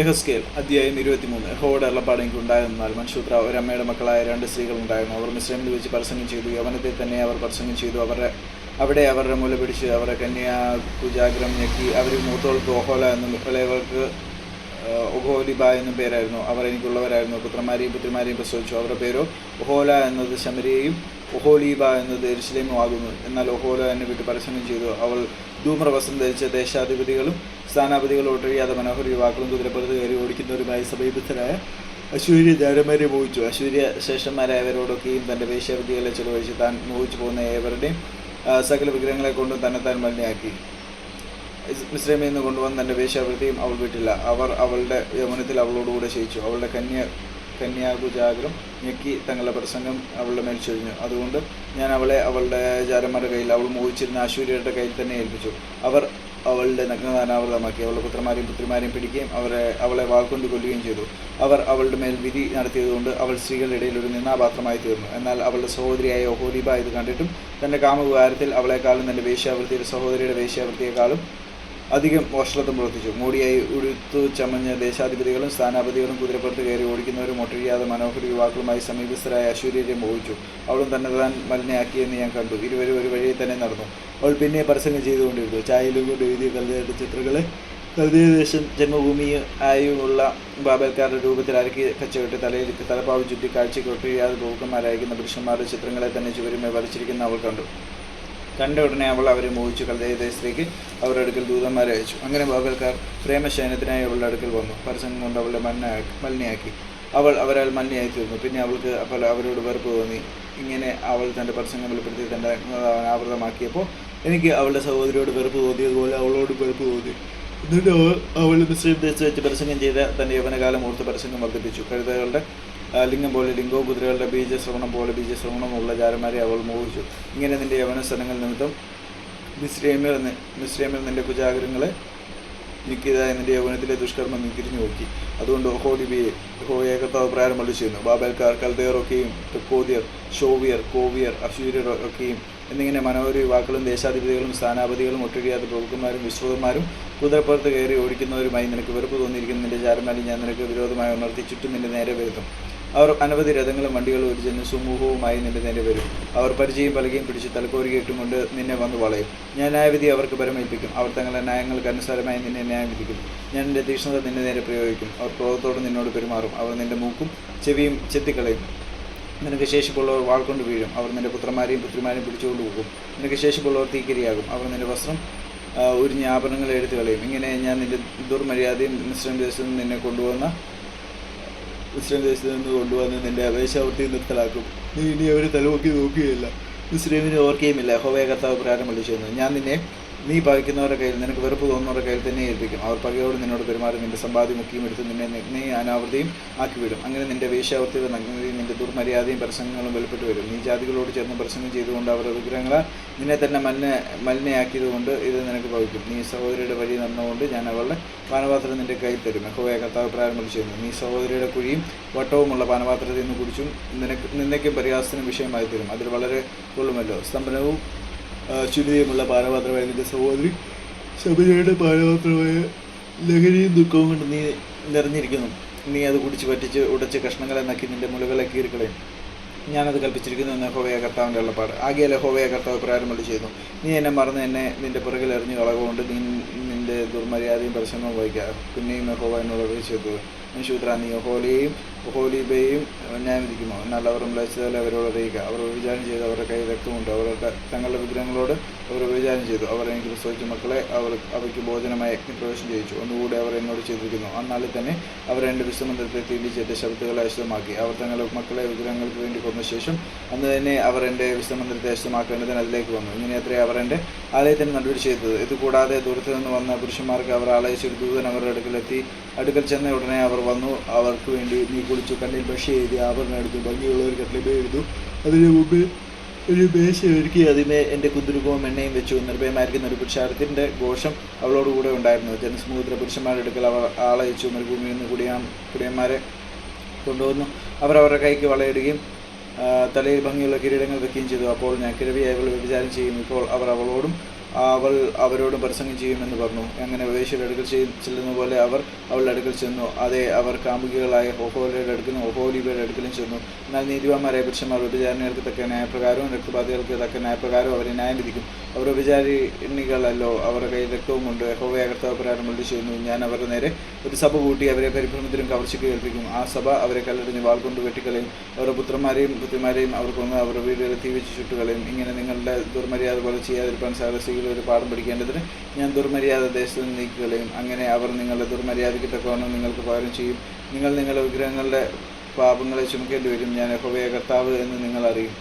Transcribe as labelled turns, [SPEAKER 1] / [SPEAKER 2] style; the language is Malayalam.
[SPEAKER 1] യഹസ്കേൽ അധ്യായം ഇരുപത്തിമൂന്ന്. യഹോയുടെ അള്ളപ്പാട് ഉണ്ടായിരുന്നാൽ മൻഷൂത്ര ഒരമ്മയുടെ മക്കളായ രണ്ട് സ്ത്രീകൾ ഉണ്ടായിരുന്നു അവർ മിശ്രമിൽ വെച്ച് പ്രസംഗം ചെയ്തു. യവനത്തെ തന്നെ അവർ പ്രസംഗം ചെയ്തു. അവരുടെ അവിടെ അവരുടെ മുല പിടിച്ച് അവരുടെ കന്യാ കുജാഗ്രം ഞെക്കി. അവർ മൂത്തോൾക്ക് ഓഹോല എന്നും ഇളയവർക്ക് ഒഹോലിബ എന്നും പേരായിരുന്നു. അവർ എനിക്കുള്ളവരായിരുന്നു. പുത്രന്മാരെയും പുത്രിമാരെയും പ്രസവിച്ചു. അവരുടെ പേരോ ഒഹോല എന്നത് ശമരിയെയും ഒഹോലീബ എന്നത് എരുസലേമും ആകുന്നു. എന്നാൽ ഒഹോല എന്നെ വിട്ട് പരസ്യം ചെയ്തു. അവൾ ധൂമ്ര വസ്ത്രം ധരിച്ച ദേശാധിപതികളും സ്ഥാനാപതികളും ഒട്ടൊഴിയാതെ മനോഹര യുവാക്കളും കുതിരപ്പുറത്ത് കയറി ഓടിക്കുന്നവരുമായി സമീപത്തിലായ അശ്വര്യ ദേവന്മാരെ മോഹിച്ചു. അശ്വര്യ ശ്രേഷ്ഠന്മാരായവരോടൊക്കെയും തന്റെ വേശ്യാവിദ്യകളെ ചെലവഴിച്ച് താൻ മോഹിച്ചു പോകുന്ന ഏവരുടെയും സകല വിഗ്രഹങ്ങളെ കൊണ്ടും തന്നെ താൻ മലിനയാക്കി. മിശ്രമിൽ നിന്ന് കൊണ്ടുവന്ന് തന്റെ വേശ്യാവൃത്തിയും അവൾ വിട്ടില്ല. അവർ അവളുടെ യൗവനത്തിൽ അവളോടുകൂടെ ശയിച്ചു. അവളുടെ കന്യ കന്യാകുജാഗ്രം ഞെക്കി തങ്ങളുടെ പ്രസംഗം അവളുടെ മേൽ ചൊരിഞ്ഞു. അതുകൊണ്ട് ഞാൻ അവളെ അവളുടെ ജാരന്മാരുടെ കയ്യിൽ അവൾ മോഹിച്ചിരുന്ന അശ്വര്യയുടെ കയ്യിൽ തന്നെ ഏൽപ്പിച്ചു. അവർ അവളുടെ നഗ്നത അനാവൃതമാക്കി അവളുടെ പുത്രന്മാരെയും പുത്രിമാരെയും പിടിക്കുകയും അവരെ അവളെ വാൾക്കൊണ്ട് കൊല്ലുകയും ചെയ്തു. അവർ അവളുടെ മേൽ വിധി നടത്തിയതുകൊണ്ട് അവൾ സ്ത്രീകളുടെ ഇടയിൽ ഒരു നിന്നാപാത്രമായി തീർന്നു. എന്നാൽ അവളുടെ സഹോദരിയായ ഒഹോലിബ ഇത് കണ്ടിട്ടും തന്റെ കാമവികാരത്തിൽ അവളെക്കാളും തന്റെ വേശ്യാവൃത്തിയുടെ സഹോദരിയുടെ വേശ്യാവൃത്തിയെക്കാളും അധികം വഷളത്വം പ്രവർത്തിച്ചു. മോഡിയായി ഉടുത്തു ചമഞ്ഞ ദേശാധിപതികളും സ്ഥാനാപതികളും കുതിരപ്പുറത്ത് കയറി ഓടിക്കുന്നവരും ഒട്ടൊഴിയാതെ മനോഹര യുവാക്കളുമായി സമീപസ്ഥരായ അശൂര്യരെ മോഹിച്ചു. അവളും തന്നെ താൻ മലിനയാക്കിയെന്ന് ഞാൻ കണ്ടു. ഇരുവരും ഒരു വഴിയിൽ തന്നെ നടന്നു. അവൾ പിന്നെ പരസ്യം ചെയ്തുകൊണ്ടിരുന്നു. ചായയിലും കൊണ്ട് എഴുതിയ കൽതയുടെ ചിത്രങ്ങളെ കൽതീയദേശം ജന്മഭൂമി ആയുമുള്ള ബാബൽക്കാരുടെ രൂപത്തിൽ അരക്കി കച്ചവിട്ട് തലയിൽ തലപ്പാവ് ചുറ്റി കാഴ്ചയ്ക്ക് ഒട്ടൊഴിയാതെ പ്രഭുക്കന്മാരായിരിക്കുന്ന പുരുഷന്മാരുടെ ചിത്രങ്ങളെ തന്നെ ചുവരുമേ വരച്ചിരിക്കുന്ന അവൾ കണ്ടു. കണ്ട ഉടനെ അവൾ അവരെ മോഹിച്ചു കൽദയദേശത്തേക്ക് അവരുടെ അടുക്കൽ ദൂതന്മാരെ അയച്ചു. അങ്ങനെ ബാബൽക്കാർ പ്രേമശയനത്തിനായി അവളുടെ അടുക്കൽ വന്നു. പരസ്യം കൊണ്ട് അവളെ മണ്ണ മലിനയാക്കി. അവൾ അവരാൽ മലിനയായി തീർന്നു. പിന്നെ അവൾക്ക് അപ്പോൾ അവരോട് വെറുപ്പ് തോന്നി. ഇങ്ങനെ അവൾ തന്റെ പ്രസംഗം വെളിപ്പെടുത്തി തന്റെ ആവൃതമാക്കിയപ്പോൾ എനിക്ക് അവളുടെ സഹോദരിയോട് വെറുപ്പ് തോന്നിയതുപോലെ അവളോട് വെറുപ്പ് തോന്നി. എന്നിട്ട് അവൾ മുസ്ലിം ദേശത്ത് വെച്ച് പരസംഗം ചെയ്ത തന്റെ യൗവനകാലം ഓർത്ത് പരസംഗം വർദ്ധിപ്പിച്ചു. കഴുതകളുടെ ലിംഗം പോലെ ലിംഗവും കുതിരകളുടെ ബീജശ്രവണം പോലെ ബീജശ്രവണമുള്ള ജാരന്മാരെ അവൾ മോഹിച്ചു. ഇങ്ങനെ നിന്റെ യവന സ്ഥലങ്ങൾ നിമിത്തം മിശ്രേമിൽ നി- മിശ്രേമിൽ നിന്റെ കുജാഗ്രങ്ങളെ നീക്കിയതായ നിന്റെ യൗവനത്തിലെ ദുഷ്കർമ്മം നീ തിരിഞ്ഞു നോക്കി അതുകൊണ്ട് ഹോഡിബിയെ ഹോയെ കർത്താവ് പ്രാരംഭം ചെയ്യുന്നു. ബാബൽക്കാർ കൽദേറൊക്കെയും തെക്കോദിയർ ഷോവിയർ കോവിയർ അശൂര്യർ ഒക്കെയും എന്നിങ്ങനെ മനോഹര യുവാക്കളും ദേശാധിപതികളും സ്ഥാനാപതികളും ഒട്ടൊഴിയാത്ത പ്രഭുക്കന്മാരും വിശ്രുതന്മാരും കുതിരപ്പുറത്ത് കയറി ഓടിക്കുന്നവരുമായി നിനക്ക് വെറുപ്പ് തോന്നിയിരിക്കുന്ന. നിന്റെ ചാരന്മാരിൽ ഞാൻ നിനക്ക് വിരോധമായി ഉണർത്തി ചുറ്റും നിന്റെ നേരെ വരുത്തും. അവർ അനവധി രഥങ്ങളും വണ്ടികളും ഒരു ജന സമൂഹവുമായി നിന്റെ നേരെ വരും അവർ പരിചയം പലകയും പിടിച്ച് തലക്കോരി കൊണ്ട് നിന്നെ വന്നു വളയും. ഞാൻ ന്യായവിധി അവർക്ക് പരമേൽപ്പിക്കും അവർ തങ്ങളുടെ ന്യായങ്ങൾക്ക് അനുസാരമായി നിന്നെ ന്യായം വിധിക്കും ഞാൻ എന്റെ തീക്ഷ്ണത നിന്നെ നേരെ പ്രയോഗിക്കും. അവർ ക്രോധത്തോട് നിന്നോട് പെരുമാറും. അവർ നിന്റെ മൂക്കും ചെവിയും ചെത്തിക്കളയും. നിനക്ക് ശേഷിപ്പുള്ളവർ വാൾക്കൊണ്ട് കൊണ്ട് വീഴും. അവർ നിന്റെ പുത്രന്മാരെയും പുത്രിമാരെയും പിടിച്ചുകൊണ്ട് പോകും. നിനക്ക് ശേഷിപ്പുള്ളവർ തീക്കിരിയാകും. അവർ നിന്റെ വസ്ത്രം ഒരു ആഭരണങ്ങൾ എടുത്തു കളയും. ഇങ്ങനെ ഞാൻ നിന്റെ ദുർമര്യാദയും മിശ്രം നിന്നെ കൊണ്ടുവന്ന ഇസ്രായേൽ ദേശത്ത് നിന്ന് കൊണ്ടുവന്ന് നിന്റെ വേശ്യാവൃത്തി നിർത്തലാക്കും. നീ ഇനി അവരെ തലമുക്കി നോക്കുകയില്ല. ഇസ്രേമിനെ ഓർക്കുകയുമില്ല. ഹോവയ കർത്താവ് പ്രാരം വിളിച്ചു ഞാൻ നിന്നെ നീ പകയ്ക്കുന്നവരുടെ കയ്യിൽ നിനക്ക് വെറുപ്പ് തോന്നുന്നവരുടെ കയ്യിൽ തന്നെ ഏൽപ്പിക്കും. അവർ പകയോട് നിന്നോട് പെരുമാറി നിന്റെ സമ്പാദ്യം മുക്കിയും എടുത്ത് നിന്നെ നി- അനാവൃതിയും ആക്കിവിടും. അങ്ങനെ നിന്റെ വേശ്യാവൃത്തിയുടെ നഗ്നതയും നിന്റെ ദുർമര്യാദയും പ്രസംഗങ്ങളും വെളിപ്പെട്ട് വരും. നീ ജാതികളോട് ചേർന്ന് പ്രസംഗം ചെയ്തുകൊണ്ട് അവരുടെ വിഗ്രഹങ്ങളെ നിന്നെ തന്നെ മലിന മലിനയാക്കിയതുകൊണ്ട് ഇത് നിനക്ക് ഭവിക്കും. നീ സഹോദരിയുടെ വഴി നടന്നുകൊണ്ട് ഞാൻ അവളുടെ പാനപാത്രം നിന്റെ കയ്യിൽ തരും. യഹോവയ കർത്താവ് പ്രാരംഭം ചെയ്യുന്നു നീ സഹോദരിയുടെ കുഴിയും വട്ടവുമുള്ള പാനപാത്രത്തിൽ നിന്ന് കുടിച്ചും നിനക്ക് നിന്നയ്ക്കും പരിഹാസത്തിനും വിഷയമായി തരും അതിൽ വളരെ കൊള്ളുമല്ലോ. സ്തംഭനവും ആ, ശുദ്ധിയുമുള്ള പാനപാത്രമായ നിന്റെ സഹോദരി ശബരിയുടെ പാനപാത്രമായ ലഹരിയും ദുഃഖവും കൊണ്ട് നീ നിറഞ്ഞിരിക്കുന്നു. നീ അത് കുടിച്ച് പറ്റിച്ച് ഉടച്ച് കഷ്ണങ്ങളെ നക്കി നിന്റെ മുലകളെ കീറിക്കളയും. ഞാനത് കൽപ്പിച്ചിരിക്കുന്നു എന്ന് ഹോവയ കർത്താവിന്റെ ഉള്ളപ്പാട് ആകെയല്ല ഹോവയ കർത്താവ് പ്രാരംഭം ചെയ്യുന്നു. നീ എന്നെ മറന്ന് എന്നെ നിന്റെ പുറകിൽ എറിഞ്ഞു കളകൊണ്ട് നീ നിന്റെ ദുർമര്യാദയും പരിശ്രമവും വഹിക്കുക. പിന്നെയും ഹോവ എന്നോട് ചെയ്തത് ശൂദ്ര നീ ഹോലിയെയും ഹോലിബയെയും ന്യായവിധിക്കുമോ എന്നാൽ അവർ മ്ലേച്ഛതകളെ അവരോട് അറിയിക്കുക അവർ വ്യഭിചാരം ചെയ്ത് അവരുടെ കൈ രക്തമുണ്ട് അവരുടെ തങ്ങളുടെ വിഗ്രഹങ്ങളോട് അവർ വ്യഭിചാരം ചെയ്തു. അവർ എനിക്ക് പ്രസവിച്ച മക്കളെ അവർ അവയ്ക്ക് ഭോജനമായി അഗ്നിപ്രവേശം ചെയ്യിച്ചു. ഒന്നുകൂടി അവർ എന്നോട് ചെയ്തിരിക്കുന്നു. അന്നാളിൽ തന്നെ അവർ എന്റെ വിശ്വമന്ദിരത്തെ തീണ്ടിച്ചേറ്റ് ശബ്ദങ്ങളെ അശുദ്ധമാക്കി അവർ തങ്ങളുടെ മക്കളെ വിഗ്രഹങ്ങൾക്ക് വേണ്ടി കൊന്ന ശേഷം അന്ന് തന്നെ അവർ എന്റെ വിശ്വമന്ദിരത്തെ അശുദ്ധമാക്കേണ്ടതിന് അതിലേക്ക് വന്നു. ഇങ്ങനെ അത്രേ അവർ എന്റെ ആലയത്തിന് നടുവിൽ ചെയ്തത്. ഇതുകൂടാതെ ദൂരത്ത് നിന്ന് വന്ന പുരുഷന്മാർക്ക് അവർ ആലയിച്ചൊരു ദൂതൻ അവരുടെ അടുക്കലെത്തി. അടുക്കൽ ചെന്ന ഉടനെ അവർ വന്നു. അവർക്ക് വേണ്ടി നീ കുളിച്ചു കണ്ണിൽ ഭക്ഷ്യ എഴുതി ആഭരണം എടുത്തു. ഭംഗിയുള്ള ഒരു കട്ടിലേ എഴുതു അതിന് മുമ്പിൽ ഒരു മേശ ഒരുക്കി അതിനെ എന്റെ കുന്തുരുക്കവും എണ്ണയും വെച്ചു നിർഭയമായിരിക്കുന്ന ഒരു പുരുഷാരത്തിന്റെ ഘോഷം അവളോടുകൂടെ ഉണ്ടായിരുന്നു. ജനസമൂഹത്തിലെ പുരുഷന്മാരുടെ അടുക്കൽ അവർ ആളയച്ചു. മരുഭൂമിയിൽ നിന്ന് കുടിയാൻ കുടിയന്മാരെ കൊണ്ടുവന്നു. അവർ അവരുടെ കൈക്ക് വളയിടുകയും തലയിൽ ഭംഗിയുള്ള കിരീടങ്ങൾ വെക്കുകയും ചെയ്തു. അപ്പോൾ ഞാൻ കിഴവി അവൾ വ്യഭിചാരം ചെയ്യും. ഇപ്പോൾ അവർ അവളോടും അവൾ അവരോട് പ്രസംഗം ചെയ്യുമെന്ന് പറഞ്ഞു. അങ്ങനെ വേശ്യയുടെ അടുക്കൽ ചെല്ലുന്ന പോലെ അവർ അവളുടെ അടുക്കൽ ചെന്നു. അതെ അവർ കാമുകികളായ ഹോഹോലയുടെ അടുക്കലും ഹോഹോലിബയുടെ അടുക്കലും ചെന്നു. എന്നാൽ നീതിവാന്മാരായ പുരുഷന്മാർ വ്യഭിചാരിണികൾക്ക് തക്ക ന്യായപ്രകാരവും രക്തപാതികൾക്ക് തക്ക ന്യായപ്രകാരവും അവരെ ന്യായം വിധിക്കും. അവർ വ്യഭിചാരിണികളല്ലോ അവരുടെ കയ്യിൽ രക്തവും കൊണ്ട് ഹോവയ കർത്താവ് മല്ലി ചെയ്യുന്നു. ഞാൻ അവരുടെ നേരെ ഒരു സഭ കൂട്ടി അവരെ പരിഭ്രമത്തിലും കവർച്ചയ്ക്ക് കേൾപ്പിക്കും ആ സഭ അവരെ കല്ലെറിഞ്ഞ് വാൾ കൊണ്ട് വെട്ടിക്കളയും. അവരുടെ പുത്രന്മാരെയും പുത്രിമാരെയും അവർ കൊന്ന് അവരുടെ വീടുകളിൽ തീ വെച്ച് ചുട്ടുകളയും. ഇങ്ങനെ നിങ്ങളുടെ ദുർമര്യാദ പോലെ ചെയ്യാതിരിക്കാൻ സാഹസികൾ ഒരു പാഠം പഠിക്കേണ്ടതിന് ഞാൻ ദുർമര്യാദ ദേശത്ത് നിന്ന് നീക്കുകയും അങ്ങനെ അവർ നിങ്ങളുടെ ദുർമര്യാദയ്ക്ക് തക്കവണ്ണം നിങ്ങൾക്ക് പകരം ചെയ്യും. നിങ്ങൾ നിങ്ങളുടെ വിഗ്രഹങ്ങളുടെ പാപങ്ങളെ ചുമക്കേണ്ടി വരും. ഞാൻ ഹൃദയ കർത്താവ് എന്ന് നിങ്ങൾ അറിയും.